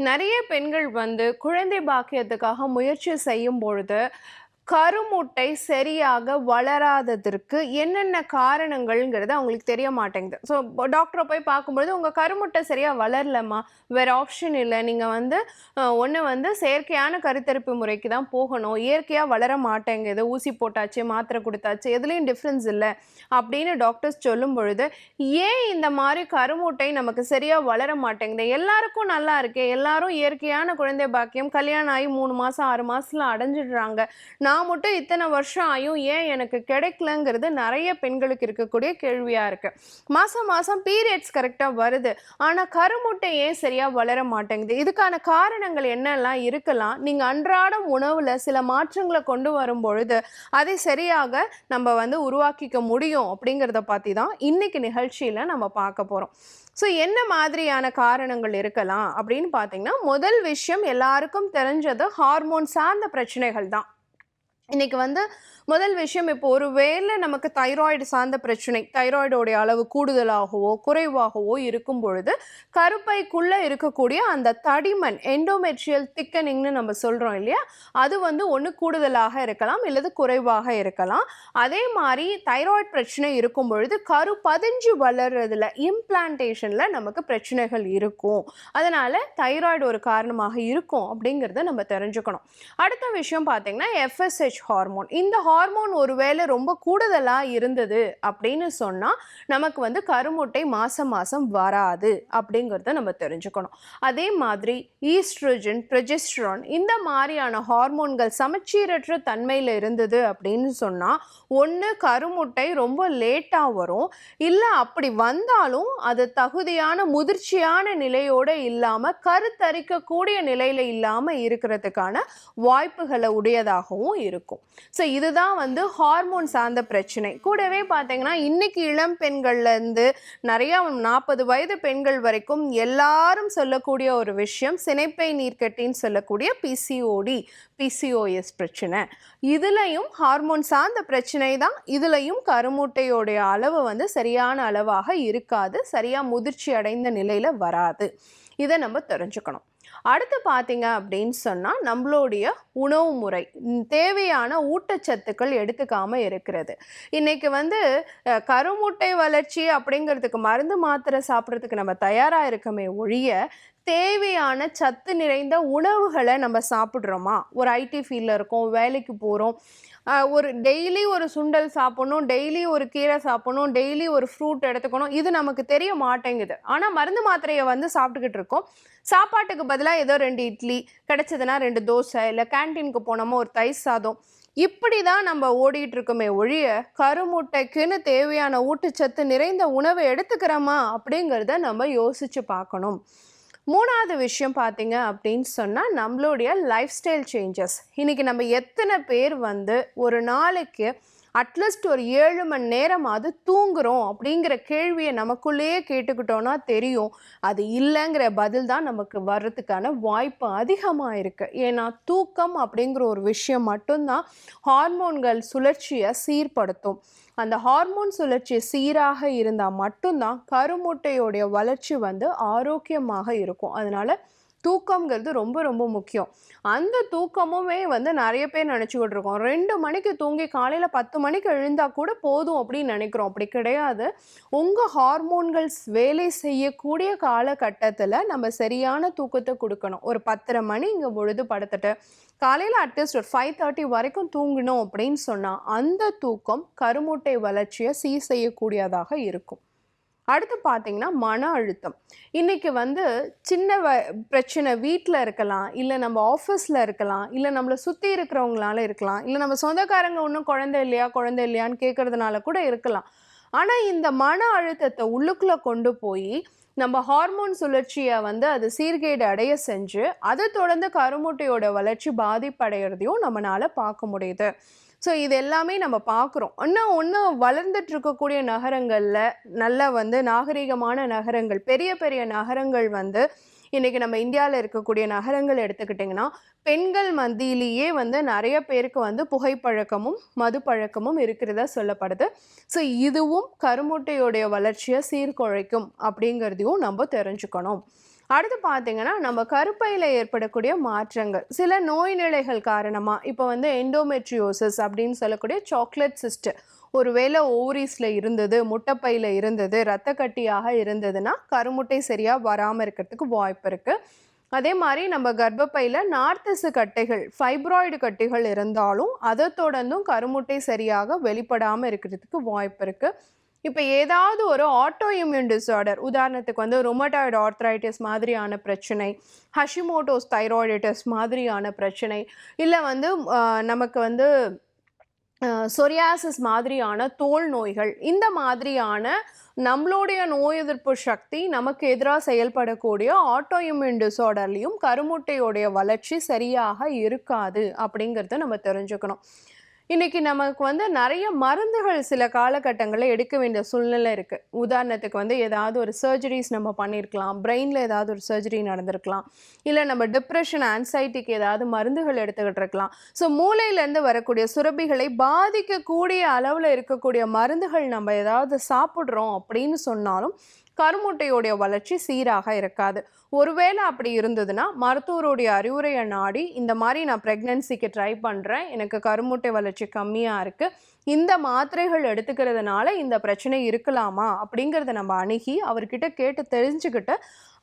நிறைய பெண்கள் வந்து குழந்தை பாக்கியத்துக்காக முயற்சி செய்யும் பொழுது கருமுட்டை சரியாக வளராததற்கு என்னென்ன காரணங்கள்ங்கிறது அவங்களுக்கு தெரிய மாட்டேங்குது. ஸோ டாக்டரை போய் பார்க்கும்பொழுது உங்கள் கருமுட்டை சரியாக வளரலம்மா. வேறு ஆப்ஷன் இல்லை. நீங்கள் வந்து ஒன்று வந்து செயற்கையான கருத்தரிப்பு முறைக்கு தான் போகணும். இயற்கையாக வளர மாட்டேங்குது. ஊசி போட்டாச்சு மாத்திரை கொடுத்தாச்சு எதுலேயும் டிஃப்ரென்ஸ் இல்லை. அப்படின்னு டாக்டர்ஸ் சொல்லும் பொழுது ஏன் இந்த மாதிரி கருமுட்டை நமக்கு சரியாக வளர மாட்டேங்குது? எல்லாருக்கும் நல்லா இருக்கே. எல்லாரும் இயற்கையான குழந்தை பாக்கியம் கல்யாணம் ஆகி மூணு மாதம் ஆறு மாதத்தில் அடைஞ்சிடுறாங்க. நான் மட்டும் இத்தனை வருஷம் ஆயும் ஏன் எனக்கு கிடைக்கலங்கிறது நிறைய பெண்களுக்கு இருக்கக்கூடிய கேள்வியாக இருக்குது மாதம் மாதம் பீரியட்ஸ் கரெக்டாக வருது. ஆனால் கருமுட்டை ஏன் சரியாக வளர மாட்டேங்குது? இதுக்கான காரணங்கள் என்னெல்லாம் இருக்கலாம்? நீங்கள் அன்றாடம் உணவில் சில மாற்றங்களை கொண்டு வரும் பொழுது அதை சரியாக நம்ம வந்து உருவாக்கிக்க முடியும் அப்படிங்கிறத பற்றி தான் இன்னைக்கு நிகழ்ச்சியில் நம்ம பார்க்க போகிறோம் ஸோ என்ன மாதிரியான காரணங்கள் இருக்கலாம் அப்படின்னு பார்த்தீங்கன்னா முதல் விஷயம் எல்லாருக்கும் தெரிஞ்சது ஹார்மோன் சார்ந்த பிரச்சனைகள் தான். இன்னைக்கு வந்து முதல் விஷயம் இப்போ ஒரு வேளை நமக்கு தைராய்டு சார்ந்த பிரச்சனை தைராய்டோடைய அளவு கூடுதலாகவோ குறைவாகவோ இருக்கும் பொழுது கருப்பைக்குள்ளே இருக்கக்கூடிய அந்த தடிமன் எண்டோமெட்ரியல் திக்கனிங்னு நம்ம சொல்கிறோம் இல்லையா? அது வந்து ஒன்று கூடுதலாக இருக்கலாம் இல்லது குறைவாக இருக்கலாம். அதே மாதிரி தைராய்டு பிரச்சனை இருக்கும் பொழுது கரு பதிஞ்சு வளர்றதுல இம்ப்ளான்டேஷனில் நமக்கு பிரச்சனைகள் இருக்கும். அதனால் தைராய்டு ஒரு காரணமாக இருக்கும் அப்படிங்கிறத நம்ம தெரிஞ்சுக்கணும். அடுத்த விஷயம் பார்த்திங்கன்னா எஃப்எஸ்ஹெச் ஹார்மோன் இந்த ஹார்மோன் ஒருவேளை ரொம்ப கூடுதலாக இருந்தது அப்படின்னு சொன்னால் நமக்கு வந்து கருமுட்டை மாதம் மாதம் வராது அப்படிங்கிறத நம்ம தெரிஞ்சுக்கணும். அதே மாதிரி ஈஸ்ட்ரோஜன் ப்ரொஜெஸ்ட்ரான் இந்த மாதிரியான ஹார்மோன்கள் சமச்சீரற்ற தன்மையில் இருந்தது அப்படின்னு சொன்னால் ஒன்று கருமுட்டை ரொம்ப லேட்டாக வரும். இல்லை அப்படி வந்தாலும் அது தகுதியான முதிர்ச்சியான நிலையோடு இல்லாமல் கருத்தரிக்கக்கூடிய நிலையில் இல்லாமல் இருக்கிறதுக்கான வாய்ப்புகளை உடையதாகவும் இருக்கும். ஸோ இதுதான் வந்து ஹார்மோன் சார்ந்த பிரச்சனை. கூடவே பார்த்தீங்கன்னா இன்னைக்கு இளம் பெண்கள்லேருந்து நிறையா நாற்பது வயது பெண்கள் வரைக்கும் எல்லாரும் சொல்லக்கூடிய ஒரு விஷயம் சினைப்பை நீர்க்கட்டின்னு சொல்லக்கூடிய பிசிஓடி பிசிஓஎஸ் பிரச்சனை. இதுலையும் ஹார்மோன் சார்ந்த பிரச்சனை தான். இதுலையும் கருமுட்டையோடைய அளவு வந்து சரியான அளவாக இருக்காது சரியாக முதிர்ச்சி அடைந்த நிலையில் வராது. இதை நம்ம தெரிஞ்சுக்கணும். அடுத்து பார்த்தீங்க அப்படின்னு சொன்னால் நம்மளுடைய உணவு முறை தேவையான ஊட்டச்சத்துக்கள் எடுத்துக்காமல் இருக்கிறது. இன்னைக்கு வந்து கருமுட்டை வளர்ச்சி அப்படிங்கிறதுக்கு மருந்து மாத்திரை சாப்பிட்றதுக்கு நம்ம தயாராக இருக்கமே ஒழிய தேவையான சத்து நிறைந்த உணவுகளை நம்ம சாப்பிட்றோமா? ஒரு ஐடி ஃபீல்டில் இருக்கோம் வேலைக்கு போகிறோம் ஒரு டெய்லி ஒரு சுண்டல் சாப்பிடணும் டெய்லி ஒரு கீரை சாப்பிடணும் டெய்லி ஒரு ஃப்ரூட் எடுத்துக்கணும். இது நமக்கு தெரிய மாட்டேங்குது. ஆனால் மருந்து மாத்திரையை வந்து சாப்பிட்டுக்கிட்டு இருக்கோம். சாப்பாட்டுக்கு பதிலாக ஏதோ ரெண்டு இட்லி கிடச்சதுன்னா ரெண்டு தோசை இல்லை கேன்டீனுக்கு போனோமா ஒரு தயிர் சாதம். இப்படி தான் நம்ம ஓடிட்டு இருக்கோமே ஒழிய கருமுட்டைக்குன்னு தேவையான ஊட்டச்சத்து நிறைந்த உணவை எடுத்துக்கிறோமா அப்படிங்கிறத நம்ம யோசிச்சு பார்க்கணும். மூணாவது விஷயம் பார்த்தீங்க அப்படின்னு சொன்னால் நம்மளுடைய லைஃப் ஸ்டைல் சேஞ்சஸ் இன்றைக்கி நம்ம எத்தனை பேர் வந்து ஒரு நாளைக்கு அட்லீஸ்ட் ஒரு ஏழு மணி நேரமாவது தூங்குறோம் அப்படிங்கிற கேள்வியை நமக்குள்ளேயே கேட்டுக்கிட்டோன்னா தெரியும். அது இல்லைங்கிற பதில் தான் நமக்கு வர்றதுக்கான வாய்ப்பு அதிகமாக இருக்குது ஏன்னா தூக்கம் அப்படிங்கிற ஒரு விஷயம் மட்டும்தான் ஹார்மோன்கள் சுழற்சியை சீர்படுத்தும். அந்த ஹார்மோன் சுழற்சி சீராக இருந்தால் மட்டும்தான் கருமுட்டையோடைய வளர்ச்சி வந்து ஆரோக்கியமாக இருக்கும். அதனால் தூக்கம்ங்கிறது ரொம்ப ரொம்ப முக்கியம். அந்த தூக்கமுமே வந்து நிறைய பேர் நினச்சிக்கிட்டு இருக்கோம் ரெண்டு மணிக்கு தூங்கி காலையில் பத்து மணிக்கு எழுந்தால் கூட போதும் அப்படின்னு நினைக்கிறோம். அப்படி கிடையாது. உங்கள் ஹார்மோன்கள் வேலை செய்யக்கூடிய காலகட்டத்தில் நம்ம சரியான தூக்கத்தை கொடுக்கணும். ஒரு பத்தரை மணி இங்கே பொழுது படுத்துட்டு காலையில் அட்லீஸ்ட் ஒரு ஃபைவ் தேர்ட்டி வரைக்கும் தூங்கணும் அப்படின்னு சொன்னால் அந்த தூக்கம் கருமுட்டை வளர்ச்சியை சீர் செய்யக்கூடியதாக இருக்கும். அடுத்து பார்த்தீங்கன்னா மன அழுத்தம். இன்றைக்கி வந்து சின்ன வ பிரச்சனை வீட்டில் இருக்கலாம் இல்லை நம்ம ஆஃபீஸில் இருக்கலாம் இல்லை நம்மளை சுற்றி இருக்கிறவங்களால இருக்கலாம் இல்லை நம்ம சொந்தக்காரங்க ஒன்றும் குழந்தை இல்லையா குழந்தை இல்லையான்னு கேட்கறதுனால கூட இருக்கலாம். ஆனால் இந்த மன அழுத்தத்தை உள்ளுக்குள்ளே கொண்டு போய் நம்ம ஹார்மோன் சுழற்சியை வந்து அது சீர்கேடு அடைய செஞ்சு அதை தொடர்ந்து கருமுட்டையோட வளர்ச்சி பாதிப்படைகிறதையும் நம்மளால் பார்க்க முடியுது. ஸோ இது எல்லாமே நம்ம பார்க்குறோம். இன்னும் ஒன்றும் வளர்ந்துட்டு இருக்கக்கூடிய நகரங்களில் நல்ல வந்து நாகரிகமான நகரங்கள் பெரிய பெரிய நகரங்கள் வந்து இன்றைக்கி நம்ம இந்தியாவில் இருக்கக்கூடிய நகரங்கள் எடுத்துக்கிட்டிங்கன்னா பெண்கள் மத்தியிலேயே வந்து நிறைய பேருக்கு வந்து புகைப்பழக்கமும் மது பழக்கமும் இருக்கிறதா சொல்லப்படுது. ஸோ இதுவும் கருமுட்டையுடைய வளர்ச்சியை சீர்குலைக்கும் அப்படிங்கிறதையும் நம்ம தெரிஞ்சுக்கணும். அடுத்து பார்த்தீங்கன்னா நம்ம கருப்பையில் ஏற்படக்கூடிய மாற்றங்கள். சில நோய் நிலைகள் காரணமாக இப்போ வந்து எண்டோமெட்ரியோசிஸ் அப்படின்னு சொல்லக்கூடிய சாக்லேட் சிஸ்ட் ஒருவேளை ஓவரீஸில் இருந்தது முட்டைப்பையில் இருந்தது இரத்த கட்டியாக இருந்ததுன்னா கருமுட்டை சரியாக வராமல் இருக்கிறதுக்கு வாய்ப்பு இருக்குது அதே மாதிரி நம்ம கர்ப்பப்பையில் நார்த்தசு கட்டைகள் ஃபைப்ராய்டு கட்டிகள் இருந்தாலும் அதை தொடர்ந்தும் கருமுட்டை சரியாக வெளிப்படாமல் இருக்கிறதுக்கு வாய்ப்பு இருக்குது இப்போ ஏதாவது ஒரு ஆட்டோ இம்யூன் டிஸார்டர் உதாரணத்துக்கு வந்து ரொமட்டாய்டு ஆர்த்ரைட்டிஸ் மாதிரியான பிரச்சனை ஹஷிமோட்டோஸ் தைராய்டிட்டிஸ் மாதிரியான பிரச்சனை இல்லை வந்து நமக்கு வந்து சொரியாசிஸ் மாதிரியான தோல் நோய்கள் இந்த மாதிரியான நம்மளுடைய நோய் எதிர்ப்பு சக்தி நமக்கு எதிராக செயல்படக்கூடிய ஆட்டோ இம்யூன் டிஸார்டர்லையும் கருமுட்டையோடைய வளர்ச்சி சரியாக இருக்காது அப்படிங்கிறத நம்ம தெரிஞ்சுக்கணும். இன்றைக்கி நமக்கு வந்து நிறைய மருந்துகள் சில காலகட்டங்களில் எடுக்க வேண்டிய சூழ்நிலை இருக்குது உதாரணத்துக்கு வந்து ஏதாவது ஒரு சர்ஜரிஸ் நம்ம பண்ணியிருக்கலாம். பிரெயினில் ஏதாவது ஒரு சர்ஜரி நடந்திருக்கலாம். இல்லை நம்ம டிப்ரெஷன் ஆன்சைட்டிக்கு ஏதாவது மருந்துகள் எடுத்துக்கிட்டு இருக்கலாம். ஸோ மூளையிலேருந்து வரக்கூடிய சுரப்பிகளை பாதிக்கக்கூடிய அளவில் இருக்கக்கூடிய மருந்துகள் நம்ம ஏதாவது சாப்பிட்றோம் அப்படின்னு சொன்னாலும் கருமுட்டையோடைய வளர்ச்சி சீராக இருக்காது. ஒருவேளை அப்படி இருந்ததுன்னா மருத்துவருடைய அறிவுரையை நாடி இந்த மாதிரி நான் ப்ரெக்னென்சிக்கு ட்ரை பண்ணுறேன் எனக்கு கருமுட்டை வளர்ச்சி கம்மியாக இருக்குது இந்த மாத்திரைகள் எடுத்துக்கிறதுனால இந்த பிரச்சனை இருக்கலாமா அப்படிங்கிறத நம்ம அணுகி அவர்கிட்ட கேட்டு தெரிஞ்சுக்கிட்டு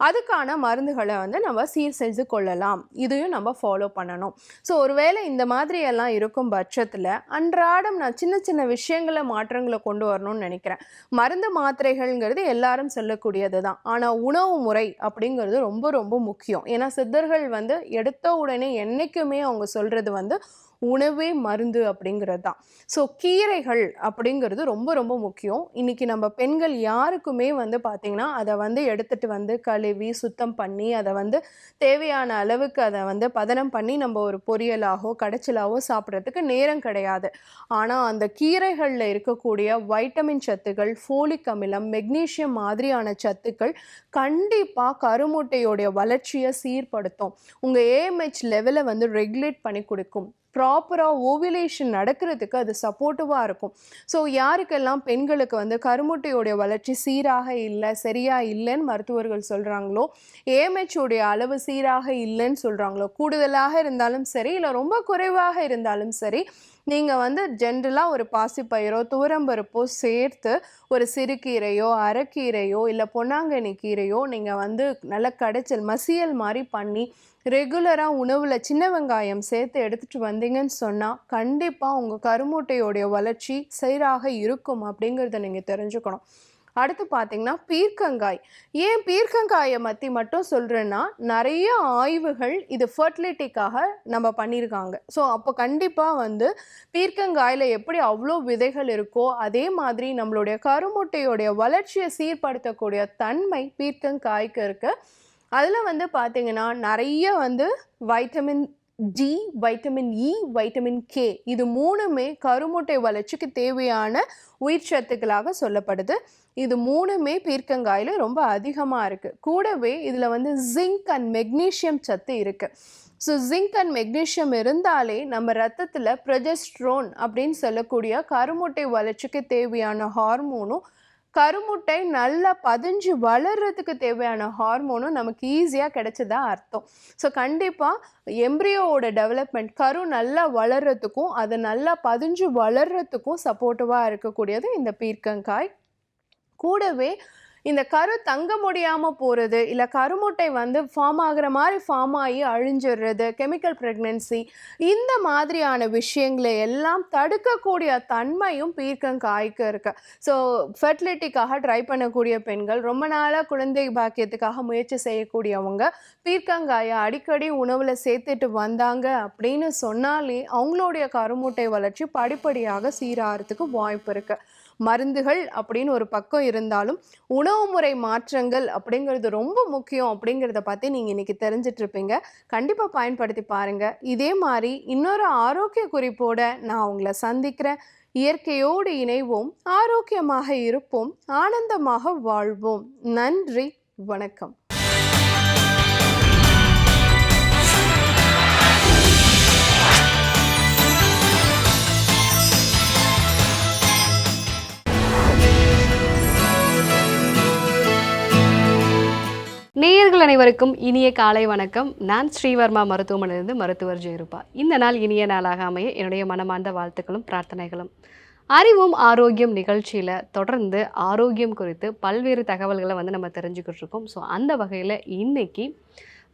அதுக்கான மருந்துகளை வந்து நம்ம சீர் செய்து கொள்ளலாம். இதையும் நம்ம ஃபாலோ பண்ணணும். ஸோ ஒருவேளை இந்த மாதிரியெல்லாம் இருக்கும் பட்சத்தில் அன்றாடம் நான் சின்ன சின்ன விஷயங்களை மாற்றங்களை கொண்டு வரணும்னு நினைக்கிறேன். மருந்து மாத்திரைகள்ங்கிறது எல்லாரும் சொல்லக்கூடியது தான் ஆனால் உணவு முறை அப்படிங்கிறது ரொம்ப ரொம்ப முக்கியம். ஏன்னா சித்தர்கள் வந்து எடுத்த உடனே என்றைக்குமே அவங்க சொல்கிறது வந்து உணவே மருந்து அப்படிங்கிறது தான். ஸோ கீரைகள் அப்படிங்கிறது ரொம்ப ரொம்ப முக்கியம். இன்னைக்கு நம்ம பெண்கள் யாருக்குமே வந்து பார்த்திங்கன்னா அதை வந்து எடுத்துகிட்டு வந்து கழுவி சுத்தம் பண்ணி அதை வந்து தேவையான அளவுக்கு அதை வந்து பதனம் பண்ணி நம்ம ஒரு பொரியலாகவோ கடைச்சலாகவோ சாப்பிட்றதுக்கு நேரம் கிடையாது. ஆனால் அந்த கீரைகளில் இருக்கக்கூடிய வைட்டமின் சத்துக்கள் ஃபோலிக் அமிலம் மெக்னீசியம் மாதிரியான சத்துக்கள் கண்டிப்பாக கருமுட்டையோடைய வளர்ச்சியை சீர்படுத்தும். உங்கள் ஏஎம்ஹெச் லெவலை வந்து ரெகுலேட் பண்ணி கொடுக்கும். ப்ராப்பராக ஓவிலேஷன் நடக்கிறதுக்கு அது சப்போர்ட்டிவாக இருக்கும். ஸோ யாருக்கெல்லாம் பெண்களுக்கு வந்து கருமுட்டையோடைய வளர்ச்சி சீராக இல்லை சரியாக இல்லைன்னு மருத்துவர்கள் சொல்கிறாங்களோ AMH உடைய அளவு சீராக இல்லைன்னு சொல்கிறாங்களோ கூடுதலாக இருந்தாலும் சரி இல்லை ரொம்ப குறைவாக இருந்தாலும் சரி நீங்கள் வந்து ஜென்ரலாக ஒரு பாசிப்பயிரோ துவரம்பருப்போ சேர்த்து ஒரு சிறுகீரையோ அரைக்கீரையோ இல்லை பொன்னாங்கண்ணி கீரையோ நீங்கள் வந்து நல்ல கடைச்சல் மசியல் மாதிரி பண்ணி ரெகுலராக உணவில் சின்ன வெங்காயம் சேர்த்து எடுத்துகிட்டு வந்தீங்கன்னு சொன்னால் கண்டிப்பாக உங்கள் கருமுட்டையோடைய வளர்ச்சி சீராக இருக்கும் அப்படிங்கிறத நீங்கள் தெரிஞ்சுக்கணும். அடுத்து பார்த்தீங்கன்னா பீர்க்கங்காய். ஏன் பீர்க்கங்காயை பற்றி மட்டும் சொல்கிறேன்னா நிறைய ஆய்வுகள் இது ஃபர்டிலிட்டிக்காக நம்ம பண்ணியிருக்காங்க. ஸோ அப்போ கண்டிப்பாக வந்து பீர்க்கங்காயில் எப்படி அவ்வளோ விதைகள் இருக்கோ அதே மாதிரி நம்மளுடைய கருமுட்டையோடைய வளர்ச்சியை சீர்படுத்தக்கூடிய தன்மை பீர்க்கங்காய்க்கு இருக்குது அதில் வந்து பார்த்தீங்கன்னா நிறைய வந்து vitamin D vitamin E vitamin K இது மூணுமே கருமுட்டை வளர்ச்சிக்கு தேவையான உயிர் சத்துக்களாக சொல்லப்படுது. இது மூணுமே பீர்க்கங்காயில் ரொம்ப அதிகமாக இருக்குது கூடவே இதில் வந்து ஜிங்க் அண்ட் மெக்னீஷியம் சத்து இருக்குது ஸோ ஜிங்க் அண்ட் மெக்னீஷியம் இருந்தாலே நம்ம ரத்தத்தில் ப்ரொஜெஸ்ட்ரோன் அப்படின்னு சொல்லக்கூடிய கருமுட்டை வளர்ச்சிக்கு தேவையான ஹார்மோனும் கருமுட்டை நல்லா பதிஞ்சு வளர்றதுக்கு தேவையான ஹார்மோனும் நமக்கு ஈஸியாக கிடைச்சதா அர்த்தம். ஸோ கண்டிப்பாக எம்ப்ரியோவோட டெவலப்மெண்ட் கரு நல்லா வளர்றதுக்கும் அது நல்லா பதிஞ்சு வளர்றதுக்கும் சப்போர்ட்டிவாக இருக்கக்கூடியது இந்த பீர்க்கங்காய். கூடவே இந்த கரு தங்க முடியாமல் போகிறது இல்லை கருமுட்டை வந்து ஃபார்ம் ஆகிற மாதிரி ஃபார்ம் ஆகி அழிஞ்சிடுறது கெமிக்கல் ப்ரெக்னென்சி இந்த மாதிரியான விஷயங்களை எல்லாம் தடுக்கக்கூடிய தன்மையும் பீர்க்கங்காய்க்கு இருக்கு. ஸோ ஃபெர்டிலிட்டிக்காக ட்ரை பண்ணக்கூடிய பெண்கள் ரொம்ப நாளாக குழந்தை பாக்கியத்துக்காக முயற்சி செய்யக்கூடியவங்க பீர்க்கங்காயை அடிக்கடி உணவில் சேர்த்துட்டு வந்தாங்க அப்படின்னு சொன்னாலே அவங்களுடைய கருமுட்டை வளர்ச்சி படிப்படியாக சீராகிறதுக்கு வாய்ப்பு இருக்குது மருந்துகள் அப்படின்னு ஒரு பக்கம் இருந்தாலும் உணவு முறை மாற்றங்கள் அப்படிங்கிறது ரொம்ப முக்கியம் அப்படிங்கிறத பற்றி நீங்கள் இன்றைக்கி தெரிஞ்சிட்ருப்பீங்க கண்டிப்பாக பயன்படுத்தி பாருங்கள் இதே மாதிரி இன்னொரு ஆரோக்கிய குறிப்போட நான் உங்களை சந்திக்கிறேன். இயற்கையோடு இணைவோம். ஆரோக்கியமாக இருப்போம். ஆனந்தமாக வாழ்வோம். நன்றி. வணக்கம். நேயர்கள் அனைவருக்கும் இனிய காலை வணக்கம். நான் ஸ்ரீவர்மா மருத்துவமனையிலிருந்து மருத்துவர் ஜெயிருப்பா இந்த நாள் இனிய நாளாக அமைய என்னுடைய மனமார்ந்த வாழ்த்துக்களும் பிரார்த்தனைகளும். அறிவும் ஆரோக்கியம் நிகழ்ச்சியில் தொடர்ந்து ஆரோக்கியம் குறித்து பல்வேறு தகவல்களை வந்து நம்ம தெரிஞ்சுக்கிட்டு இருக்கோம். ஸோ அந்த வகையில் இன்றைக்கி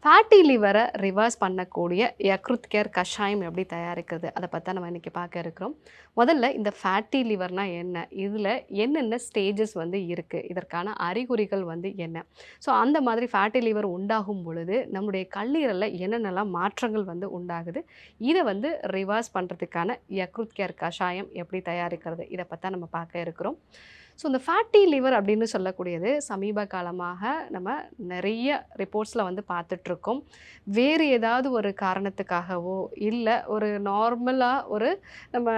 ஃபேட்டி லிவரை ரிவர்ஸ் பண்ணக்கூடிய யக்ருத் கேர் கஷாயம் எப்படி தயாரிக்கிறது? அதை பற்றி நம்ம இன்றைக்கி பார்க்க இருக்கிறோம். முதல்ல இந்த ஃபேட்டி லிவர்னால் என்ன? இதில் என்னென்ன ஸ்டேஜஸ் வந்து இருக்குது இதற்கான அறிகுறிகள் வந்து என்ன? ஸோ அந்த மாதிரி ஃபேட்டி லிவர் உண்டாகும் பொழுது நம்முடைய கல்லீரலில் என்னென்னலாம் மாற்றங்கள் வந்து உண்டாகுது? இதை வந்து ரிவர்ஸ் பண்ணுறதுக்கான யக்ருத் கேர் கஷாயம் எப்படி தயாரிக்கிறது? இதை பற்றி நம்ம பார்க்க இருக்கிறோம். ஸோ இந்த ஃபேட்டி லிவர் அப்படின்னு சொல்லக்கூடியது சமீப காலமாக நம்ம நிறைய ரிப்போர்ட்ஸில் வந்து பார்த்துட்ருக்கோம். வேறு ஏதாவது ஒரு காரணத்துக்காகவோ இல்லை ஒரு நார்மலாக ஒரு நம்ம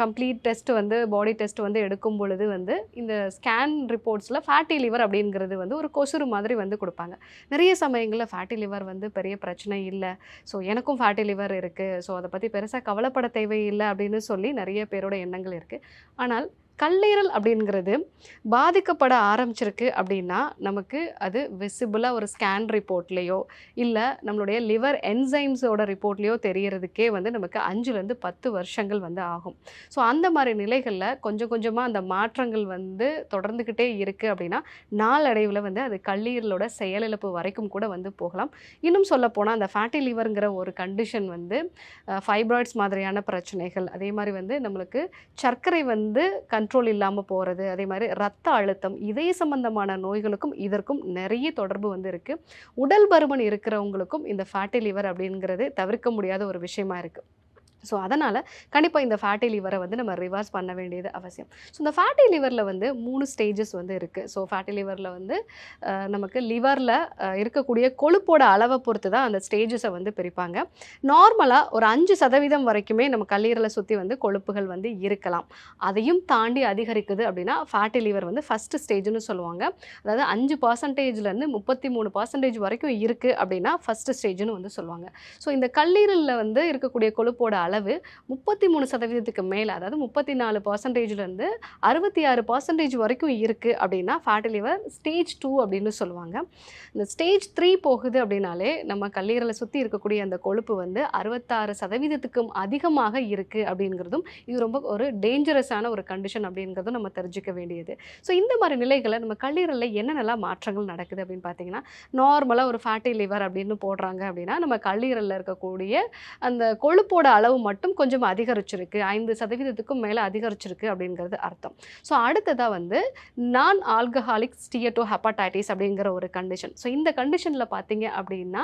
கம்ப்ளீட் டெஸ்ட் வந்து பாடி டெஸ்ட் வந்து எடுக்கும் பொழுது வந்து இந்த ஸ்கேன் ரிப்போர்ட்ஸில் ஃபேட்டி லிவர் அப்படிங்கிறது வந்து ஒரு கொசுறு மாதிரி வந்து கொடுப்பாங்க. நிறைய சமயங்களில் ஃபேட்டி லிவர் வந்து பெரிய பிரச்சனை இல்லை. ஸோ எனக்கும் ஃபேட்டி லிவர் இருக்குது ஸோ அதை பற்றி பெருசாக கவலைப்பட தேவையில்லை அப்படின்னு சொல்லி நிறைய பேரோட எண்ணங்கள் இருக்குது ஆனால் கல்லீரல் அப்படிங்கிறது பாதிக்கப்பட ஆரம்பிச்சிருக்கு அப்படின்னா நமக்கு அது விசிபிளாக ஒரு ஸ்கேன் ரிப்போர்ட்லேயோ இல்லை நம்மளுடைய லிவர் என்சைம்ஸோட ரிப்போர்ட்லேயோ தெரியறதுக்கே வந்து நமக்கு அஞ்சுலேருந்து பத்து வருஷங்கள் வந்து ஆகும். ஸோ அந்த மாதிரி நிலைகளில் கொஞ்சம் கொஞ்சமாக அந்த மாற்றங்கள் வந்து தொடர்ந்துக்கிட்டே இருக்குது அப்படின்னா நாளடைவில் வந்து அது கல்லீரலோட செயலிழப்பு வரைக்கும் கூட வந்து போகலாம். இன்னும் சொல்லப்போனால் அந்த ஃபேட்டி லிவருங்கிற ஒரு கண்டிஷன் வந்து ஃபைப்ராய்ட்ஸ் மாதிரியான பிரச்சனைகள் அதே மாதிரி வந்து நம்மளுக்கு சர்க்கரை வந்து கன் கண்ட்ரோல் இல்லாமல் போகிறது அதே மாதிரி ரத்த அழுத்தம் இதய சம்பந்தமான நோய்களுக்கும் இதற்கும் நிறைய தொடர்பு வந்து இருக்குது உடல் பருமன் இருக்கிறவங்களுக்கும் இந்த ஃபேட்டி லிவர் அப்படிங்கிறது தவிர்க்க முடியாத ஒரு விஷயமா இருக்குது ஸோ அதனால் கண்டிப்பாக இந்த ஃபேட்டி லிவரை வந்து நம்ம ரிவர்ஸ் பண்ண வேண்டியது அவசியம். ஸோ இந்த ஃபேட்டி லிவரில் வந்து மூணு ஸ்டேஜஸ் வந்து இருக்குது ஸோ ஃபேட்டி லிவரில் வந்து நமக்கு லிவரில் இருக்கக்கூடிய கொழுப்போட அளவை பொறுத்து தான் அந்த ஸ்டேஜஸை வந்து பிரிப்பாங்க. நார்மலாக ஒரு அஞ்சு சதவீதம் வரைக்குமே நம்ம கல்லீரலை சுற்றி வந்து கொழுப்புகள் வந்து இருக்கலாம். அதையும் தாண்டி அதிகரிக்குது அப்படின்னா ஃபேட்டி லிவர் வந்து ஃபஸ்ட்டு ஸ்டேஜ்னு சொல்லுவாங்க. அதாவது அஞ்சு பர்சன்டேஜ்லேருந்து முப்பத்தி மூணு பர்சன்டேஜ் வரைக்கும் இருக்குது அப்படின்னா ஃபஸ்ட்டு ஸ்டேஜ்னு வந்து சொல்லுவாங்க. ஸோ இந்த கல்லீரலில் வந்து இருக்கக்கூடிய கொழுப்போட அளவு முப்பத்தி மூணு சதவீதத்துக்கு மேலே அதாவது முப்பத்தி நாலு பர்சன்டேஜ்லேருந்து அறுபத்தி ஆறு பர்சன்டேஜ் வரைக்கும் இருக்குது அப்படின்னா ஃபேட்டி லிவர் ஸ்டேஜ் டூ அப்படின்னு சொல்லுவாங்க. இந்த ஸ்டேஜ் த்ரீ போகுது அப்படின்னாலே நம்ம கல்லீரலை சுற்றி இருக்கக்கூடிய அந்த கொழுப்பு வந்து அறுபத்தாறு சதவீதத்துக்கும் அதிகமாக இருக்குது அப்படிங்கிறதும் இது ரொம்ப ஒரு டேஞ்சரஸான ஒரு கண்டிஷன் அப்படிங்கிறதும் நம்ம தெரிஞ்சுக்க வேண்டியது. ஸோ இந்த மாதிரி நிலைகளை நம்ம கல்லீரலில் என்னென்னலாம் மாற்றங்கள் நடக்குது அப்படின்னு பார்த்தீங்கன்னா நார்மலாக ஒரு ஃபேட்டி லிவர் அப்படின்னு போடுறாங்க அப்படின்னா நம்ம கல்லீரலில் இருக்கக்கூடிய அந்த கொழுப்போட அளவு மட்டும் கொஞ்சம் அதிகரிச்சிருக்கு. ஐந்து சதவீதத்துக்கும் மேலே அதிகரிச்சிருக்கு அப்படிங்கிறது அர்த்தம். ஸோ அடுத்ததாக வந்து நான் ஆல்கஹாலிக் ஸ்டியட்டோ ஹெப்படைட்டிஸ் அப்படிங்கிற ஒரு கண்டிஷன் ஸோ இந்த கண்டிஷனில் பார்த்தீங்க அப்படின்னா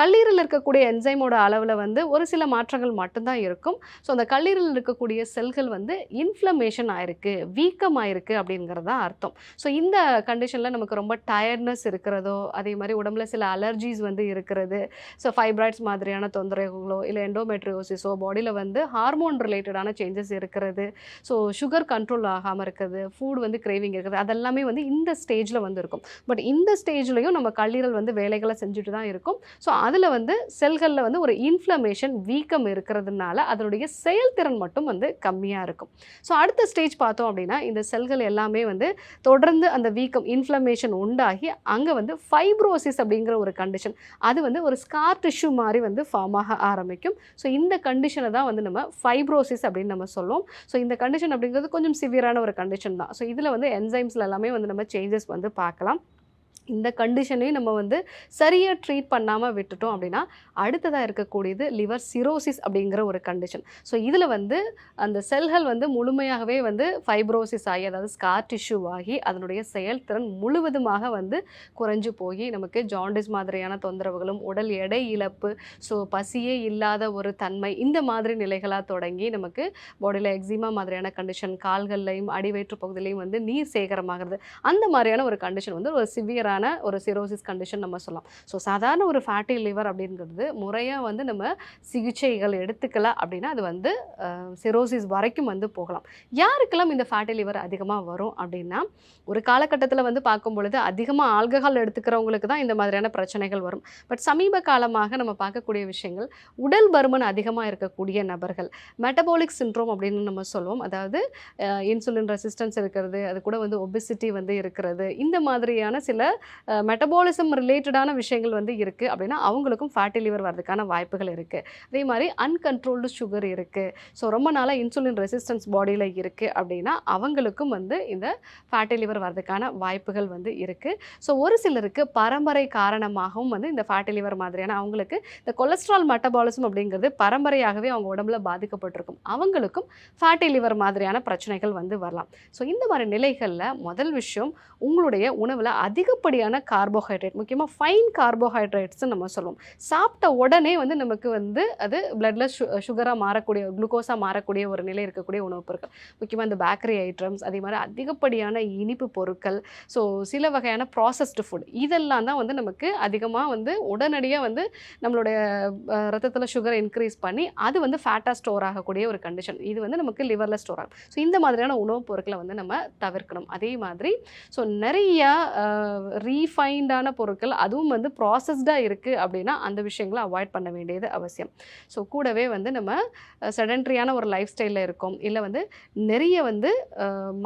கல்லீரல் இருக்கக்கூடிய என்சைமோட அளவில் வந்து ஒரு சில மாற்றங்கள் மட்டும்தான் இருக்கும். ஸோ அந்த கல்லீரல் இருக்கக்கூடிய செல்கள் வந்து இன்ஃப்ளமேஷன் ஆயிருக்கு வீக்கம் ஆயிருக்கு அப்படிங்கிறது தான் அர்த்தம். ஸோ இந்த கண்டிஷனில் நமக்கு ரொம்ப டயர்ட்னஸ் இருக்கிறதோ அதே மாதிரி உடம்புல சில அலர்ஜிஸ் வந்து இருக்கிறது. ஸோ ஃபைப்ராய்ட்ஸ் மாதிரியான தொந்தரவுகளோ இல்லை எண்டோமெட்ரியோசிஸோ பாடியில் வந்து ஹார்மோன் ரிலேட்டடான சேஞ்சஸ் இருக்கிறது. ஸோ சுகர் கண்ட்ரோல் ஆகாமல் இருக்கிறது ஃபுட் வந்து கிரேவிங் இருக்குது அதெல்லாமே வந்து இந்த ஸ்டேஜில் வந்து இருக்கும் பட் இந்த ஸ்டேஜ்லையும் நம்ம கல்லீரல் வந்து வேலைகளை செஞ்சுட்டு தான் இருக்கும். ஸோ அதில் வந்து செல்களில் வந்து ஒரு இன்ஃப்ளமேஷன் வீக்கம் இருக்கிறதுனால அதனுடைய செயல்திறன் மட்டும் வந்து கம்மியாக இருக்கும். ஸோ அடுத்த ஸ்டேஜ் பார்த்தோம் அப்படின்னா இந்த செல்கள் எல்லாமே வந்து தொடர்ந்து அந்த வீக்கம் இன்ஃப்ளமேஷன் உண்டாகி அங்கே வந்து ஃபைப்ரோசிஸ் அப்படிங்கிற ஒரு கண்டிஷன் அது வந்து ஒரு ஸ்கார் டிஷ்யூ மாதிரி வந்து ஃபார்ம் ஆக ஆரம்பிக்கும். ஸோ இந்த கண்டிஷன் தான் வந்து நம்ம ஃபைப்ரோசிஸ் அப்படின்னு நம்ம சொல்லுவோம். ஸோ இந்த கண்டிஷன் அப்படிங்கிறது கொஞ்சம் சிவியரான ஒரு கண்டிஷன் தான். ஸோ இதில் வந்து என்சைம்ஸில் எல்லாமே வந்து நம்ம சேஞ்சஸ் வந்து பார்க்கலாம். இந்த கண்டிஷனையும் நம்ம வந்து சரியாக ட்ரீட் பண்ணாமல் விட்டுட்டோம் அப்படின்னா அடுத்ததாக இருக்கக்கூடியது லிவர் சிரோசிஸ் அப்படிங்கிற ஒரு கண்டிஷன் ஸோ இதில் வந்து அந்த செல்கள் வந்து முழுமையாகவே வந்து ஃபைப்ரோசிஸ் ஆகி அதாவது ஸ்கார் டிஷ்யூ ஆகி அதனுடைய செயல்திறன் முழுவதுமாக வந்து குறைஞ்சு போய் நமக்கு ஜாண்டிஸ் மாதிரியான தொந்தரவுகளும் உடல் எடை இழப்பு ஸோ பசியே இல்லாத ஒரு தன்மை இந்த மாதிரி நிலைகளாக தொடங்கி நமக்கு பாடியில் எக்ஸிமா மாதிரியான கண்டிஷன் கால்கள்லையும் அடிவயிற்று பகுதியிலையும் வந்து நீர் சேகரமாகிறது அந்த மாதிரியான ஒரு கண்டிஷன் வந்து ஒரு சிவியராக சிவியரான ஒரு சிரோசிஸ் கண்டிஷன் நம்ம சொல்லலாம். ஸோ சாதாரண ஒரு ஃபேட்டி லிவர் அப்படிங்கிறது முறையாக வந்து நம்ம சிகிச்சைகள் எடுத்துக்கல அப்படின்னா அது வந்து சிரோசிஸ் வரைக்கும் வந்து போகலாம். யாருக்கெல்லாம் இந்த ஃபேட்டி லிவர் அதிகமாக வரும் அப்படின்னா ஒரு காலகட்டத்தில் வந்து பார்க்கும் பொழுது அதிகமாக ஆல்கஹால் எடுத்துக்கிறவங்களுக்கு தான் இந்த மாதிரியான பிரச்சனைகள் வரும். பட் சமீப காலமாக நம்ம பார்க்கக்கூடிய விஷயங்கள் உடல் பருமன் அதிகமாக இருக்கக்கூடிய நபர்கள் மெட்டபாலிக் சின்ட்ரோம் அப்படின்னு நம்ம சொல்லுவோம். அதாவது இன்சுலின் ரெசிஸ்டன்ஸ் இருக்கிறது அது கூட வந்து ஒபிசிட்டி வந்து இருக்கிறது இந்த மாதிரியான சில மெட்டபாலிசம் ரிலேட்டடான விஷயங்கள் வந்து இருக்குது அப்படின்னா அவங்களுக்கும் ஃபேட்டி லிவர் வரதுக்கான வாய்ப்புகள் இருக்குது அதே மாதிரி அன்கண்ட்ரோல்டு சுகர் இருக்குது ஸோ ரொம்ப நாளாக இன்சுலின் ரெசிஸ்டன்ஸ் பாடியில் இருக்குது அப்படின்னா அவங்களுக்கும் வந்து இந்த ஃபேட்டி லிவர் வர்றதுக்கான வாய்ப்புகள் வந்து இருக்குது ஸோ ஒரு சிலருக்கு பரம்பரை காரணமாகவும் வந்து இந்த ஃபேட்டி லிவர் மாதிரியான அவங்களுக்கு இந்த கொலஸ்ட்ரால் மெட்டபாலிசம் அப்படிங்கிறது பரம்பரையாகவே அவங்க உடம்புல பாதிக்கப்பட்டிருக்கும். அவங்களுக்கும் ஃபேட்டி லிவர் மாதிரியான பிரச்சனைகள் வந்து வரலாம். ஸோ இந்த மாதிரி நிலைகளில் முதல் விஷயம் உங்களுடைய உணவில் அதிகப்படியான கார்போஹைட்ரேட் முக்கியமாக ஃபைன் கார்போஹைட்ரேட்ஸ் நம்ம சொல்லுவோம். சாப்பிட்ட உடனே வந்து நமக்கு வந்து அது பிளட்டில் சு சுகராக மாறக்கூடிய குளுக்கோஸாக மாறக்கூடிய ஒரு நிலை இருக்கக்கூடிய உணவுப் பொருட்கள். முக்கியமாக இந்த பேக்கரி ஐட்டம்ஸ் அதே மாதிரி அதிகப்படியான இனிப்பு பொருட்கள். ஸோ சில வகையான ப்ராசஸ்டு ஃபுட் இதெல்லாம் தான் வந்து நமக்கு அதிகமாக வந்து உடனடியாக வந்து நம்மளுடைய ரத்தத்தில் சுகரை இன்க்ரீஸ் பண்ணி அது வந்து ஃபேட்டாக ஸ்டோர் ஆகக்கூடிய ஒரு கண்டிஷன் இது வந்து நமக்கு லிவரில் ஸ்டோர் ஆகும். ஸோ இந்த மாதிரியான உணவுப் பொருட்களை வந்து நம்ம தவிர்க்கணும். அதே மாதிரி ஸோ நிறையா ரீஃபைண்டான பொருட்கள் அதுவும் வந்து ப்ராசஸ்டாக இருக்குது அப்படின்னா அந்த விஷயங்களை அவாய்ட் பண்ண வேண்டியது அவசியம். ஸோ கூடவே வந்து நம்ம செடன்ட்ரியான ஒரு லைஃப் ஸ்டைலில் இருக்கோம் இல்லை வந்து நிறைய வந்து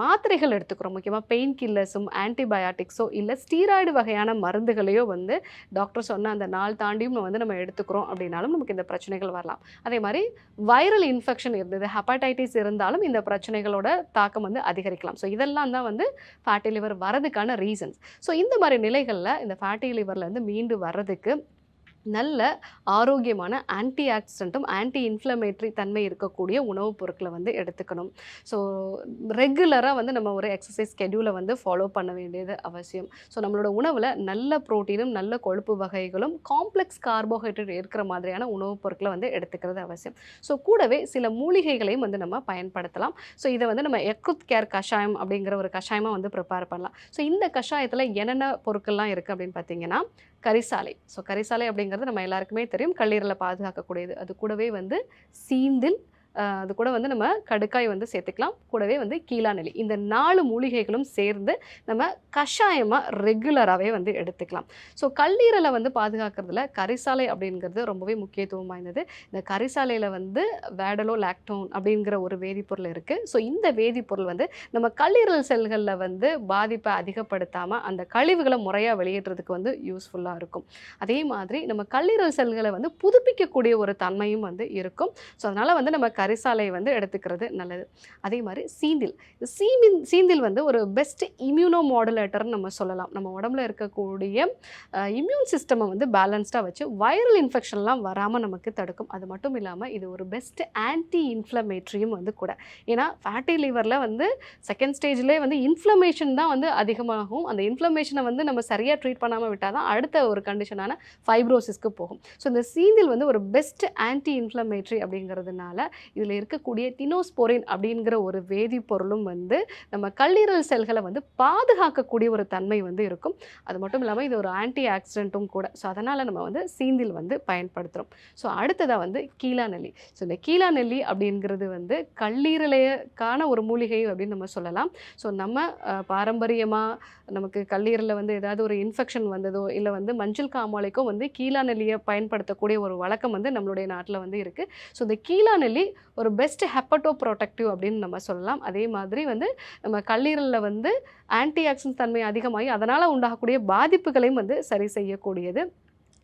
மாத்திரைகள் எடுத்துக்கிறோம். முக்கியமாக பெயின் கில்லர்ஸும் ஆன்டிபயாட்டிக்ஸோ இல்லை ஸ்டீராய்டு வகையான மருந்துகளையோ வந்து டாக்டர் சொன்ன அந்த நாள் தாண்டியும் வந்து நம்ம எடுத்துக்கிறோம் அப்படின்னாலும் நமக்கு இந்த பிரச்சனைகள் வரலாம். அதே மாதிரி வைரல் இன்ஃபெக்ஷன் இருந்தது ஹெப்படைட்டிஸ் இருந்தாலும் இந்த பிரச்சனைகளோட தாக்கம் வந்து அதிகரிக்கலாம். ஸோ இதெல்லாம் தான் வந்து ஃபேட்டி லிவர் வரதுக்கான ரீசன்ஸ் ஸோ இந்த மாதிரி நிலைகளில் இந்த ஃபேட்டி லிவர்லேருந்து மீண்டு வர்றதுக்கு நல்ல ஆரோக்கியமான ஆன்டி ஆக்சிடென்ட்டும் ஆன்டி இன்ஃப்ளமேட்ரி தன்மை இருக்கக்கூடிய உணவுப் பொருட்களை வந்து எடுத்துக்கணும். ஸோ ரெகுலராக வந்து நம்ம ஒரு எக்ஸசைஸ் ஸ்கெடியூலை வந்து ஃபாலோ பண்ண வேண்டியது அவசியம். ஸோ நம்மளோட உணவில் நல்ல ப்ரோட்டீனும் நல்ல கொழுப்பு வகைகளும் காம்ப்ளெக்ஸ் கார்போஹைட்ரேட் இருக்கிற மாதிரியான உணவுப் பொருட்களை வந்து எடுத்துக்கிறது அவசியம். ஸோ கூடவே சில மூலிகைகளையும் வந்து நம்ம பயன்படுத்தலாம். ஸோ இதை வந்து நம்ம எக்ருத் கேர் கஷாயம் அப்படிங்கிற ஒரு கஷாயமாக வந்து ப்ரிப்பேர் பண்ணலாம். ஸோ இந்த கஷாயத்தில் என்னென்ன பொருட்கள்லாம் இருக்குது அப்படின்னு பார்த்தீங்கன்னா கரிசாலை. ஸோ கரிசாலை அப்படிங்கிறது நம்ம எல்லாருக்குமே தெரியும். கல்லீரலை பாதுகாக்கக்கூடியது. அது கூடவே வந்து சீந்தில் அது கூட வந்து நம்ம கடுக்காய் வந்து சேர்த்துக்கலாம். கூடவே வந்து கீழாநெல்லி இந்த நாலு மூலிகைகளும் சேர்ந்து நம்ம கஷாயமாக ரெகுலராகவே வந்து எடுத்துக்கலாம். ஸோ கல்லீரலை வந்து பாதுகாக்கிறதுல கரிசாலை அப்படிங்கிறது ரொம்பவே முக்கியத்துவம் வாய்ந்தது. இந்த கரிசாலையில் வந்து வேடலோ லாக்டோன் அப்படிங்கிற ஒரு வேதிப்பொருள் இருக்குது ஸோ இந்த வேதிப்பொருள் வந்து நம்ம கல்லீரல் செல்களில் வந்து பாதிப்பை அதிகப்படுத்தாமல் அந்த கழிவுகளை முறையாக வெளியேற்றுறதுக்கு வந்து யூஸ்ஃபுல்லாக இருக்கும். அதே மாதிரி நம்ம கல்லீரல் செல்களை வந்து புதுப்பிக்கக்கூடிய ஒரு தன்மையும் வந்து இருக்கும். ஸோ அதனால் வந்து நம்ம கரிசாலை வந்து எடுத்துக்கிறது நல்லது. அதே மாதிரி சீந்தில். சீமின் சீந்தில் வந்து ஒரு பெஸ்ட் இம்யூனோ மாடுலேட்டர்னு நம்ம சொல்லலாம். நம்ம உடம்புல இருக்கக்கூடிய இம்யூன் சிஸ்டமை வந்து பேலன்ஸ்டாக வச்சு வைரல் இன்ஃபெக்ஷன்லாம் வராமல் நமக்கு தடுக்கும். அது மட்டும் இல்லாமல் இது ஒரு பெஸ்ட் ஆன்டி இன்ஃப்ளமேட்ரியும் வந்து கூட. ஏன்னா ஃபேட்டி லிவரில் வந்து செகண்ட் ஸ்டேஜ்லேயே வந்து இன்ஃப்ளமேஷன் தான் வந்து அதிகமாகும். அந்த இன்ஃப்ளமேஷனை வந்து நம்ம சரியாக ட்ரீட் பண்ணாமல் விட்டால் தான் அடுத்த ஒரு கண்டிஷனான ஃபைப்ரோசிஸ்க்கு போகும். ஸோ இந்த சீந்தில் வந்து ஒரு பெஸ்ட் ஆன்டி இன்ஃப்ளமேட்ரி அப்படிங்கிறதுனால இதில் இருக்கக்கூடிய டினோஸ்போரின் அப்படிங்கிற ஒரு வேதிப்பொருளும் வந்து நம்ம கல்லீரல் செல்களை வந்து பாதுகாக்கக்கூடிய ஒரு தன்மை வந்து இருக்கும். அது மட்டும் இல்லாமல் இது ஒரு ஆன்டி ஆக்சிடென்ட்டும் கூட. ஸோ அதனால் நம்ம வந்து சீந்தில் வந்து பயன்படுத்துகிறோம் ஸோ அடுத்ததாக வந்து கீழாநெல்லி ஸோ இந்த கீழாநெல்லி அப்படிங்கிறது வந்து கல்லீரலைக்கான ஒரு மூலிகை அப்படின்னு நம்ம சொல்லலாம். ஸோ நம்ம பாரம்பரியமாக நமக்கு கல்லீரலில் வந்து ஏதாவது ஒரு இன்ஃபெக்ஷன் வந்ததோ இல்லை வந்து மஞ்சள் காமாலைக்கோ வந்து கீழாநெல்லியை பயன்படுத்தக்கூடிய ஒரு வழக்கம் வந்து நம்மளுடைய நாட்டில் வந்து இருக்குது ஸோ இந்த கீழாநெல்லி ஒரு பெஸ்ட் ஹெப்பட்டோ ப்ரொடெக்டிவ் அப்படின்னு நம்ம சொல்லலாம். அதே மாதிரி வந்து நம்ம கல்லீரலில் வந்து ஆன்டி ஆக்சிடென்ட் தன்மை அதிகமாகி அதனால் உண்டாகக்கூடிய பாதிப்புகளையும் வந்து சரி செய்யக்கூடியது.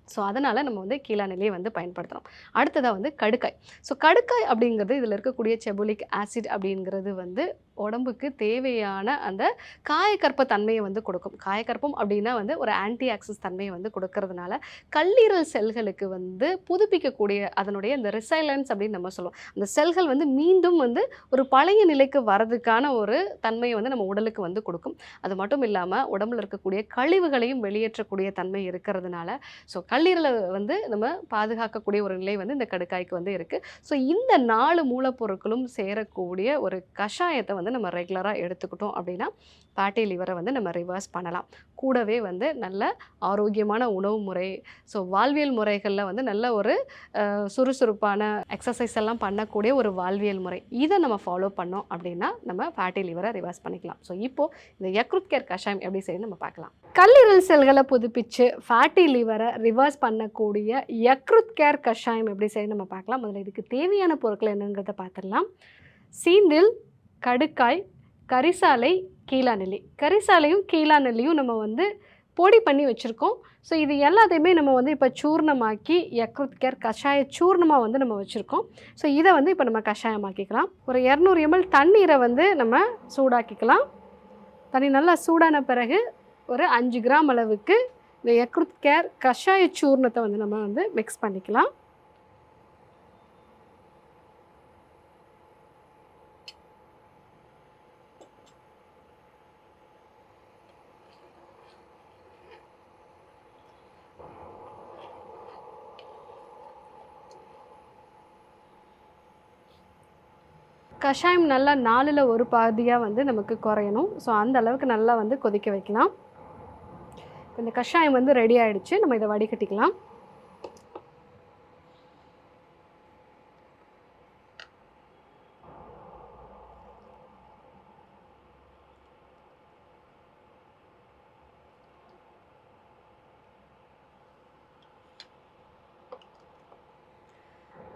ஸோ அதனால் நம்ம வந்து கீழாநிலையை வந்து பயன்படுத்துகிறோம் அடுத்ததாக வந்து கடுக்காய் ஸோ கடுக்காய் அப்படிங்கிறது இதில் இருக்கக்கூடிய செபுலிக் ஆசிட் அப்படிங்கிறது வந்து உடம்புக்கு தேவையான அந்த காயக்கற்ப தன்மையை வந்து கொடுக்கும். காயக்கற்பம் அப்படின்னா வந்து ஒரு ஆன்டி ஆக்சிஸ் தன்மையை வந்து கொடுக்கறதுனால கல்லீரல் செல்களுக்கு வந்து புதுப்பிக்கக்கூடிய அதனுடைய அந்த ரிசைலன்ஸ் அப்படின்னு நம்ம சொல்லுவோம். அந்த செல்கள் வந்து மீண்டும் வந்து ஒரு பழைய நிலைக்கு வரதுக்கான ஒரு தன்மையை வந்து நம்ம உடலுக்கு வந்து கொடுக்கும். அது மட்டும் இல்லாமல் உடம்புல இருக்கக்கூடிய கழிவுகளையும் வெளியேற்றக்கூடிய தன்மை இருக்கிறதுனால ஸோ கல்லீரலை வந்து நம்ம பாதுகாக்கக்கூடிய ஒரு நிலை வந்து இந்த கடுக்காய்க்கு வந்து இருக்குது ஸோ இந்த நாலு மூலப்பொருட்களும் சேரக்கூடிய ஒரு கஷாயத்தை வந்து நம்ம ரெகுலராக எடுத்துக்கிட்டோம் அப்படின்னா ஃபேட்டி லிவரை வந்து நம்ம ரிவர்ஸ் பண்ணலாம். கூடவே வந்து நல்ல ஆரோக்கியமான உணவு முறை ஸோ வாழ்வியல் முறைகளில் வந்து நல்ல ஒரு சுறுசுறுப்பான எக்ஸசைஸ் எல்லாம் பண்ணக்கூடிய ஒரு வாழ்வியல் முறை. இதை நம்ம ஃபாலோ பண்ணோம் அப்படின்னா நம்ம ஃபேட்டி லிவரை ரிவர்ஸ் பண்ணிக்கலாம். ஸோ இப்போது இந்த யக்ருத் கேர் கஷாயம் எப்படி செய்யணும் நம்ம பார்க்கலாம். கல்லீரல் செல்களை புதுப்பிச்சு ஃபேட்டி லிவரை ரிவர்ஸ் பண்ணக்கூடிய யக்ருத் கேர் கஷாயம் எப்படி செய்யணும் நம்ம பார்க்கலாம். முதல்ல இதுக்கு தேவையான பொருட்கள் என்னங்கிறத பார்த்துடலாம். சீந்தில் கடுக்காய் கரிசாலை கீழாநெல்லி. கரிசாலையும் கீழாநெல்லியும் நம்ம வந்து பொடி பண்ணி வச்சுருக்கோம். ஸோ இது எல்லாத்தையுமே நம்ம வந்து இப்போ சூர்ணமாக்கி யக்ருத் கேர் கஷாய சூர்ணமாக வந்து நம்ம வச்சுருக்கோம். ஸோ இதை வந்து இப்போ நம்ம கஷாயமாக்கிக்கலாம். ஒரு இரநூறு எம்எல் தண்ணீரை வந்து நம்ம சூடாக்கிக்கலாம். தண்ணி நல்லா சூடான பிறகு ஒரு அஞ்சு கிராம் அளவுக்கு இந்த யக்ருத் கேர் கஷாய சூர்ணத்தை வந்து நம்ம வந்து மிக்ஸ் பண்ணிக்கலாம். கஷாயம் நல்லா நாலில் ஒரு பாதியாக வந்து நமக்கு குறையணும். ஸோ அந்த அளவுக்கு நல்லா வந்து கொதிக்க வைக்கலாம். இப்ப இந்த கஷாயம் வந்து ரெடி ஆயிடுச்சு. நம்ம இதை வடிகட்டிக்கலாம்.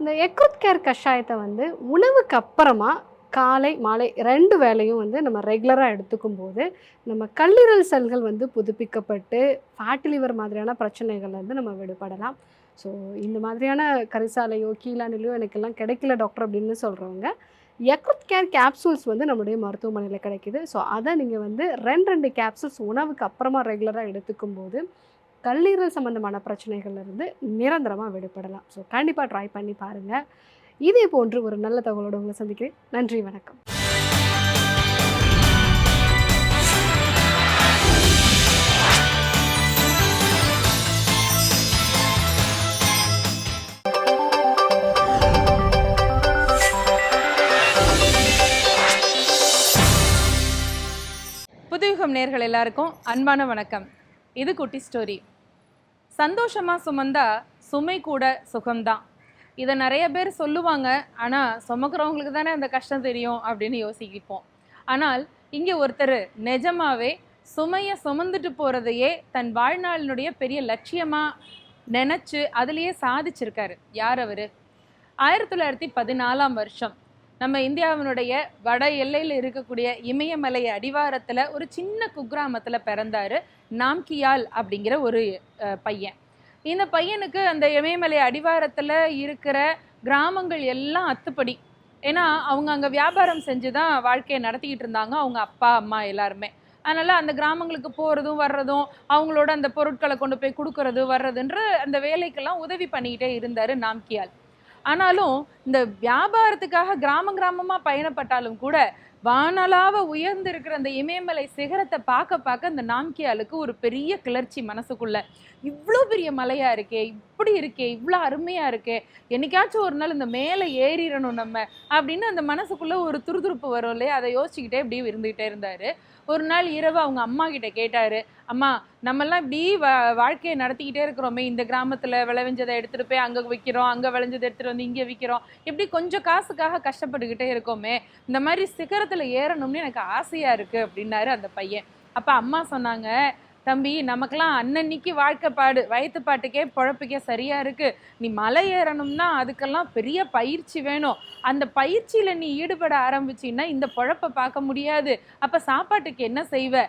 இந்த எக்ருத் கேர் கஷாயத்தை வந்து உணவுக்கு அப்புறமா காலை மாலை ரெண்டு வேலையும் வந்து நம்ம ரெகுலராக எடுத்துக்கும் போது நம்ம கல்லீரல் செல்கள் வந்து புதுப்பிக்கப்பட்டு ஃபேட்டி லிவர் மாதிரியான பிரச்சனைகள் வந்து நம்ம விடுபடலாம். ஸோ இந்த மாதிரியான கரிசாலையோ கீழானிலையோ எனக்கெல்லாம் கிடைக்கல டாக்டர் அப்படின்னு சொல்கிறவங்க எக்ரத் கேர் கேப்சூல்ஸ் வந்து நம்மளுடைய மருத்துவமனையில் கிடைக்கிது. ஸோ அதை நீங்கள் வந்து ரெண்டு ரெண்டு கேப்சூல்ஸ் உணவுக்கு அப்புறமா ரெகுலராக எடுத்துக்கும் போது கல்லீரல் சம்மந்தமான பிரச்சனைகள்லேருந்து நிரந்தரமாக விடுபடலாம். ஸோ கண்டிப்பாக ட்ரை பண்ணி பாருங்கள் இதே போன்று ஒரு நல்ல தகவலோடு உங்களை சந்திக்கிறேன். நன்றி வணக்கம். புதுயுகம் நேர்கள் எல்லாருக்கும் அன்பான வணக்கம். இது குட்டி ஸ்டோரி. சந்தோஷமாக சுமந்தா சுமை கூட சுகம்தான். இதை நிறைய பேர் சொல்லுவாங்க ஆனால் சுமக்கிறவங்களுக்கு தானே அந்த கஷ்டம் தெரியும் அப்படின்னு யோசிப்போம். ஆனால் இங்கே ஒருத்தர் நிஜமாவே சுமையை சுமந்துட்டு போகிறதையே தன் வாழ்நாளினுடைய பெரிய லட்சியமாக நினச்சி அதுலேயே சாதிச்சிருக்காரு. யார் அவர்? ஆயிரத்தி தொள்ளாயிரத்தி பதினாலாம் வருஷம். நம்ம இந்தியாவினுடைய வட எல்லையில் இருக்கக்கூடிய இமயமலை அடிவாரத்தில் ஒரு சின்ன குக்கிராமத்தில் பிறந்தார் நாம்கியால் அப்படிங்கிற ஒரு பையன். இந்த பையனுக்கு அந்த இமயமலை அடிவாரத்தில் இருக்கிற கிராமங்கள் எல்லாம் அத்துப்படி. ஏன்னா அவங்க அங்கே வியாபாரம் செஞ்சு தான் வாழ்க்கையை நடத்திக்கிட்டு இருந்தாங்க அவங்க அப்பா அம்மா எல்லாருமே. அதனால் அந்த கிராமங்களுக்கு போகிறதும் வர்றதும் அவங்களோட அந்த பொருட்களை கொண்டு போய் கொடுக்கறது வர்றதுன்ற அந்த வேலைக்கெல்லாம் உதவி பண்ணிக்கிட்டே இருந்தார் நாம்கியால். ஆனாலும் இந்த வியாபாரத்துக்காக கிராம கிராமமாக பயணப்பட்டாலும் கூட வானலாவ உயர்ந்திருக்கிற அந்த இமயமலை சிகரத்தை பார்க்க பார்க்க அந்த நாம்கியாலுக்கு ஒரு பெரிய கிளர்ச்சி மனசுக்குள்ள. இவ்வளோ பெரிய மலையா இருக்கே இப்படி இருக்கே இவ்வளோ அருமையா இருக்கே என்னைக்காச்சும் ஒரு நாள் இந்த மேலே ஏறிடணும் நம்ம அப்படின்னு அந்த மனசுக்குள்ள ஒரு துருதுருப்பு வரும் இல்லையா? அதை யோசிச்சுக்கிட்டே இப்படியே இருந்துகிட்டே இருந்தாரு. ஒரு நாள் இரவு அவங்க அம்மா கிட்ட கேட்டாரு அம்மா நம்மெல்லாம் இப்படி வா வாழ்க்கையை நடத்திக்கிட்டே இருக்கிறோமே இந்த கிராமத்தில் விளைவிஞ்சதை எடுத்துகிட்டு போய் அங்கே விற்கிறோம் அங்கே விளைஞ்சதை எடுத்துகிட்டு வந்து இங்கே விற்கிறோம் இப்படி கொஞ்சம் காசுக்காக கஷ்டப்பட்டுக்கிட்டே இருக்கோமே இந்த மாதிரி சிகரத்தில் ஏறணும்னு எனக்கு ஆசையாக இருக்குது அப்படின்னாரு அந்த பையன். அப்போ அம்மா சொன்னாங்க தம்பி நமக்கெல்லாம் அன்னன்னைக்கு வாழ்க்கை பாடு வயிற்று பாட்டுக்கே பொழப்புக்கே சரியாக இருக்குது நீ மலை ஏறணும்னா அதுக்கெல்லாம் பெரிய பயிற்சி வேணும். அந்த பயிற்சியில் நீ ஈடுபட ஆரம்பிச்சின்னா இந்த பொழப்பை பார்க்க முடியாது. அப்போ சாப்பாட்டுக்கு என்ன செய்வ?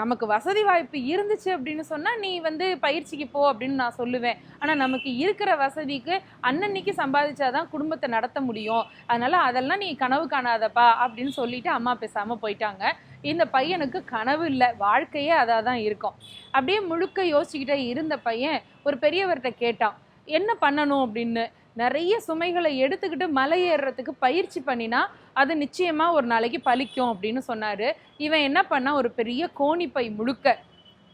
நமக்கு வசதி வாய்ப்பு இருந்துச்சு அப்படின்னு சொன்னால் நீ வந்து பயிற்சிக்கு போ அப்படின்னு நான் சொல்லுவேன். ஆனால் நமக்கு இருக்கிற வசதிக்கு அன்னன்னைக்கு சம்பாதிச்சாதான் குடும்பத்தை நடத்த முடியும். அதனால் அதெல்லாம் நீ கனவு காணாதப்பா அப்படின்னு சொல்லிட்டு அம்மா பேசாமல் போயிட்டாங்க. இந்த பையனுக்கு கனவு இல்லை வாழ்க்கையே அதாக தான் இருக்கும். அப்படியே முழுக்க யோசிச்சுக்கிட்டே இருந்த பையன் ஒரு பெரியவர்கிட்ட கேட்டான் என்ன பண்ணணும்? அப்படின்னு. நிறைய சுமைகளை எடுத்துக்கிட்டு மலை ஏறுறதுக்கு பயிற்சி பண்ணினா அது நிச்சயமாக ஒரு நாளைக்கு பலிக்கும் அப்படின்னு சொன்னார். இவன் என்ன பண்ணா ஒரு பெரிய கோணிப்பை முழுக்க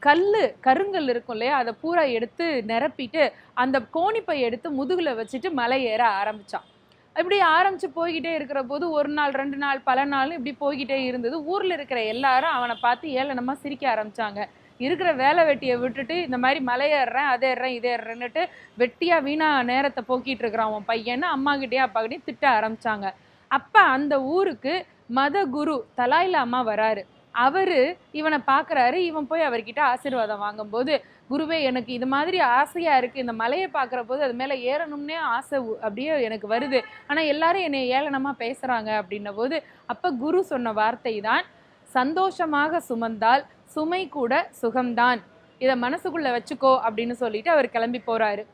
கல் கருங்கல் இருக்கும் இல்லையா அதை பூரா எடுத்து நிரப்பிட்டு அந்த கோணிப்பை எடுத்து முதுகில் வச்சுட்டு மலை ஏற ஆரம்பித்தான் இப்படி ஆரம்பிச்சு போய்கிட்டே இருக்கிற போது ஒரு நாள் ரெண்டு நாள் பல நாள் இப்படி போய்கிட்டே இருந்தது. ஊரில் இருக்கிற எல்லாரும் அவனை பார்த்து ஏளனமாக சிரிக்க ஆரம்பித்தாங்க இருக்கிற வேலை வெட்டியை விட்டுட்டு இந்த மாதிரி மலை ஏறுறேன் அதை ஏறுறேன் இதை ஏறுறேன்னுட்டு வெட்டியாக வீணா நேரத்தை போக்கிட்டு இருக்கிறான் உன் பையன்னு அம்மா கிட்டே அப்பா கிட்டே திட்ட ஆரம்பித்தாங்க அப்போ அந்த ஊருக்கு மத குரு தலாயில அம்மா வராரு. அவரு இவனை பார்க்குறாரு. இவன் போய் அவர்கிட்ட ஆசீர்வாதம் வாங்கும்போது குருவே எனக்கு இது மாதிரி ஆசையாக இருக்குது இந்த மலையை பார்க்குற போது அது மேலே ஏறணும்னே ஆசை அப்படியே எனக்கு வருது. ஆனால் எல்லாரும் என்னை ஏளனமாக பேசுகிறாங்க அப்படின்ன போது அப்போ குரு சொன்ன வார்த்தை தான் சந்தோஷமாக சுமந்தால் சுமை கூட சுகம்தான். இதை மனசுக்குள்ளே வச்சுக்கோ அப்படின்னு சொல்லிட்டு அவர் கிளம்பி போகிறாரு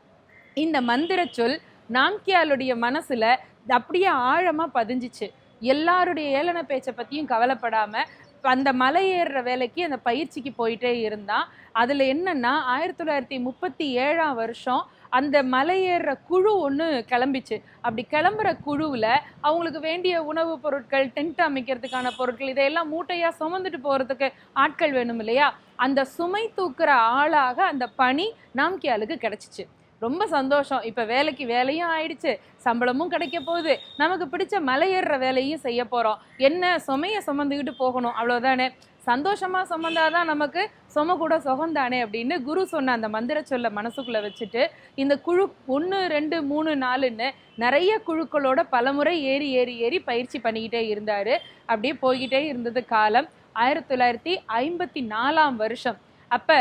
இந்த மந்திர சொல் நாம்கியாலுடைய மனசில் அப்படியே ஆழமாக பதிஞ்சிச்சு. எல்லாருடைய ஏளன பேச்சை பற்றியும் கவலைப்படாமல் அந்த மலை ஏறுற வேலைக்கு அந்த பயிற்சிக்கு போயிட்டே இருந்தான் அதில் என்னன்னா ஆயிரத்தி தொள்ளாயிரத்தி முப்பத்தி ஏழாம் வருஷம் அந்த மலை ஏறுற குழு ஒன்று கிளம்பிச்சு. அப்படி கிளம்புற குழுவில் அவங்களுக்கு வேண்டிய உணவுப் பொருட்கள் டென்ட் அமைக்கிறதுக்கான பொருட்கள் இதையெல்லாம் மூட்டையாக சுமந்துட்டு போகிறதுக்கு ஆட்கள் வேணும் இல்லையா? அந்த சுமை தூக்குற ஆளாக அந்த பணி நாம்கியாலுக்கு கிடைச்சிச்சு. ரொம்ப சந்தோஷம். இப்போ வேலைக்கு வேலையும் ஆயிடுச்சு. சம்பளமும் கிடைக்க போகுது. நமக்கு பிடிச்ச மலை வேலையும் செய்ய போகிறோம் என்ன சுமையை சுமந்துக்கிட்டு போகணும்? அவ்வளோதானே சந்தோஷமாக சுமந்தாதான் நமக்கு சும கூட சுகந்தானே அப்படின்னு குரு சொன்ன அந்த மந்திர சொல்ல மனசுக்குள்ள வச்சுட்டு இந்த குழு ஒன்று ரெண்டு மூணு நாலுன்னு நிறைய குழுக்களோட பலமுறை ஏறி ஏறி ஏறி பயிற்சி பண்ணிக்கிட்டே இருந்தார். அப்படியே போய்கிட்டே இருந்தது காலம் ஆயிரத்தி தொள்ளாயிரத்தி ஐம்பத்தி நாலாம் வருஷம். அப்போ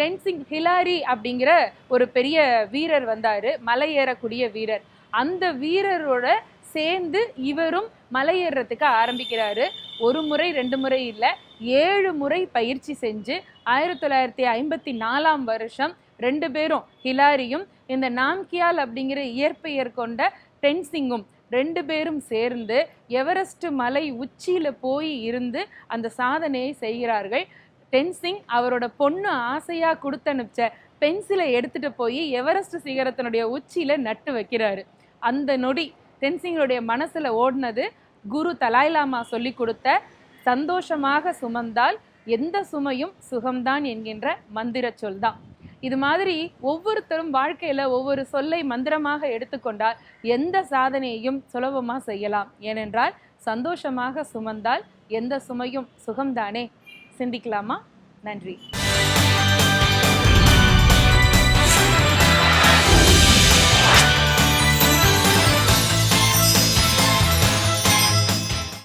டென்சிங் ஹிலாரி அப்படிங்கிற ஒரு பெரிய வீரர் வந்தார். மலையேறக்கூடிய வீரர். அந்த வீரரோட சேர்ந்து இவரும் மலையேறத்துக்கு ஆரம்பிக்கிறாரு. ஒரு முறை ரெண்டு முறை இல்லை ஏழு முறை பயிற்சி செஞ்சு ஆயிரத்தி தொள்ளாயிரத்தி ஐம்பத்தி நாலாம் வருஷம் ரெண்டு பேரும் ஹிலாரியும் இந்த நாம்கியால் அப்படிங்கிற இயற்பெயர் கொண்ட டென்சிங்கும் ரெண்டு பேரும் சேர்ந்து எவரெஸ்ட் மலை உச்சியில் போய் இருந்து அந்த சாதனையை செய்கிறார்கள். டென்சிங் அவரோட பொண்ணு ஆசையா கொடுத்து அனுப்பிச்ச பென்சிலை எடுத்துட்டு போய் எவரெஸ்ட் சிகரத்தினுடைய உச்சியில நட்டு வைக்கிறாரு. அந்த நொடி டென்சிங்களுடைய மனசுல ஓடினது குரு தலாய்லாமா சொல்லி கொடுத்த சந்தோஷமாக சுமந்தால் எந்த சுமையும் சுகம்தான் என்கின்ற மந்திர சொல் தான். இது மாதிரி ஒவ்வொருத்தரும் வாழ்க்கையில ஒவ்வொரு சொல்லை மந்திரமாக எடுத்துக்கொண்டால் எந்த சாதனையையும் சுலபமாக செய்யலாம். ஏனென்றால் சந்தோஷமாக சுமந்தால் எந்த சுமையும் சுகம்தானே? சிந்திக்கலாமா? நன்றி.